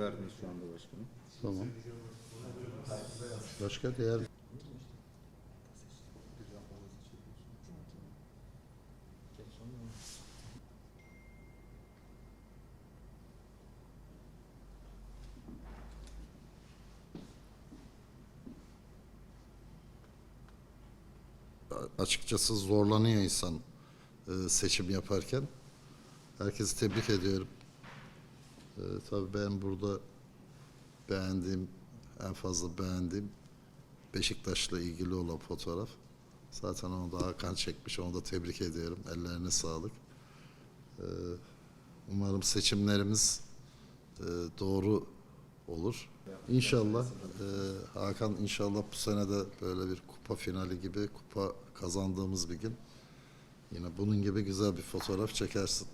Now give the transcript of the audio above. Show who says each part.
Speaker 1: verdiniz şu anda başkanım.
Speaker 2: Tamam. Başka diğer açıkçası zorlanıyor insan e, seçim yaparken. Herkesi tebrik ediyorum. E, tabii ben burada beğendiğim, en fazla beğendiğim Beşiktaş'la ilgili olan fotoğraf. Zaten onu da Hakan çekmiş, onu da tebrik ediyorum. Ellerine sağlık. E, umarım seçimlerimiz e, doğru olur. İnşallah e, Hakan inşallah bu sene de böyle bir kupa finali gibi kupa kazandığımız bir gün yine bunun gibi güzel bir fotoğraf çekersin.